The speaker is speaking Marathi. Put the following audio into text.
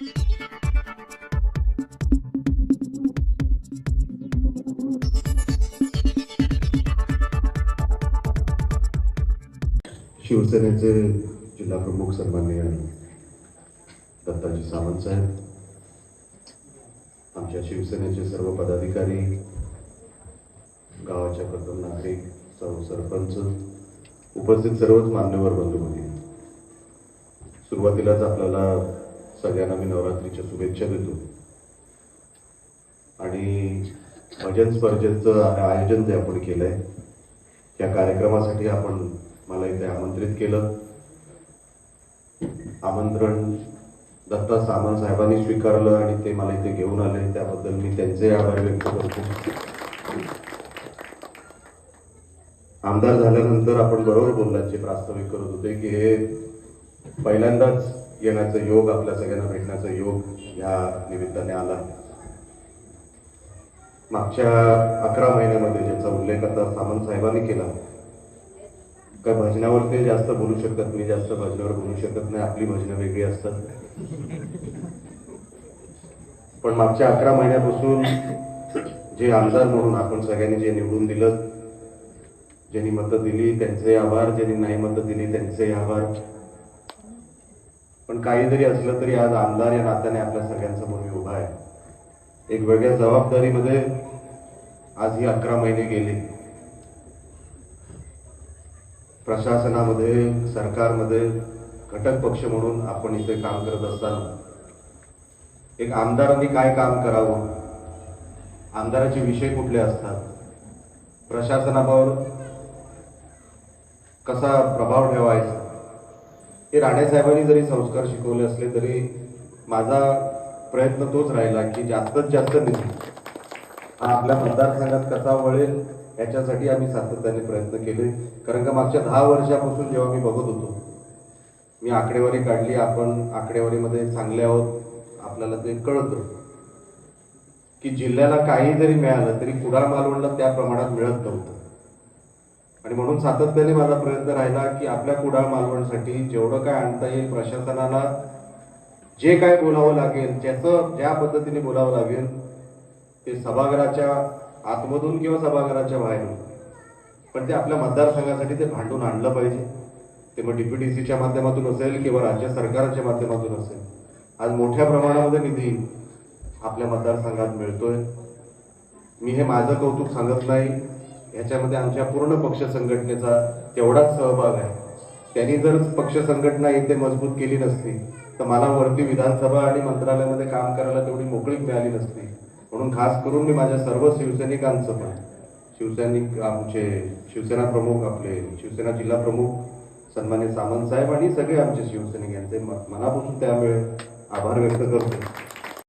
शिवसेनेचे जिल्हा प्रमुख सन्माननीय दत्ताजी सावंत साहेब आमच्या शिवसेनेचे सर्व पदाधिकारी गावाच्या प्रथम नागरिक सर्व सरपंच उपस्थित सर्वच मान्यवर बंधू भगिनी सुरुवातीलाच आपल्याला सगळ्यांना मी नवरात्रीच्या शुभेच्छा देतो. आणि भजन स्पर्धेचं आयोजन जे आपण केलंय त्या कार्यक्रमासाठी आपण मला इथे आमंत्रित केलं. आमंत्रण दत्ता सामंत साहेबांनी स्वीकारलं आणि ते मला इथे घेऊन आले. त्याबद्दल मी त्यांचे आभार व्यक्त करतो. आमदार झाल्यानंतर आपण बरोबर बोललात जे प्रास्ताविक करत होते की हे पहिल्यांदाच येण्याचा योग आपल्या सगळ्यांना भेटण्याचा योग या निमित्ताने आला. मागच्या अकरा महिन्यामध्ये ज्याचा उल्लेख आता सामंत साहेबांनी केला काय भजनावर ते जास्त बोलू शकत मी जास्त भजनावर बोलू शकत नाही आपली भजनं वेगळी असतात. पण मागच्या अकरा महिन्यापासून जे आमदार म्हणून आपण सगळ्यांनी जे निवडून दिलं ज्यांनी मतं दिली त्यांचे आभार ज्यांनी नाही मतं दिली त्यांचे आभार. पण काही जरी असलं तरी आज आमदार या नात्याने आपल्या सगळ्यांसमोर मी उभा आहे. एक वेगळ्या जबाबदारीमध्ये आज ही अकरा महिने गेले. प्रशासनामध्ये सरकारमध्ये घटक पक्ष म्हणून आपण इथे काम करत असताना एक आमदारांनी काय काम करावं? आमदाराचे विषय कुठले असतात? प्रशासनावर कसा प्रभाव ठेवायचा? हे राणेसाहेबांनी जरी संस्कार शिकवले असले तरी माझा प्रयत्न तोच राहिला की जास्तीत जास्त निधी हा आपल्या मतदारसंघात कसा वळेल याच्यासाठी आम्ही सातत्याने प्रयत्न केले. कारण का मागच्या दहा वर्षापासून जेव्हा मी बघत होतो मी आकडेवारी काढली आपण आकडेवारीमध्ये चांगले आहोत आपल्याला ते कळतं की जिल्ह्याला काही जरी मिळालं तरी कुडाळ मालवणला त्या प्रमाणात मिळत नव्हतं. आणि म्हणून सातत्याने माझा प्रयत्न राहिला की आपल्या कुडाळ मालवणसाठी जेवढं काय आणता येईल प्रशासनाला जे काय बोलावं लागेल ज्याचं ज्या पद्धतीने बोलावं लागेल ते सभागृहाच्या आतमधून किंवा सभागृहाच्या बाहेरून. पण ते आपल्या मतदारसंघासाठी ते भांडून आणलं पाहिजे. ते मग डीपीडीसीच्या माध्यमातून असेल किंवा राज्य सरकारच्या माध्यमातून असेल. आज मोठ्या प्रमाणामध्ये निधी आपल्या मतदारसंघात मिळतोय. मी हे माझं कौतुक सांगत नाही. ह्याच्यामध्ये आमच्या पूर्ण पक्ष संघटनेचा तेवढाच सहभाग आहे. त्यांनी जर पक्ष संघटना इथे मजबूत केली नसती तर मला वरती विधानसभा आणि मंत्रालयामध्ये काम करायला तेवढी मोकळीक मिळाली नसती. म्हणून खास करून मी माझ्या सर्व शिवसैनिकांचं पण शिवसैनिक आमचे शिवसेना प्रमुख आपले शिवसेना जिल्हा प्रमुख सन्मान्य सामंत साहेब आणि सगळे आमचे शिवसैनिक यांचे मनापासून त्यामुळे आभार व्यक्त करतो.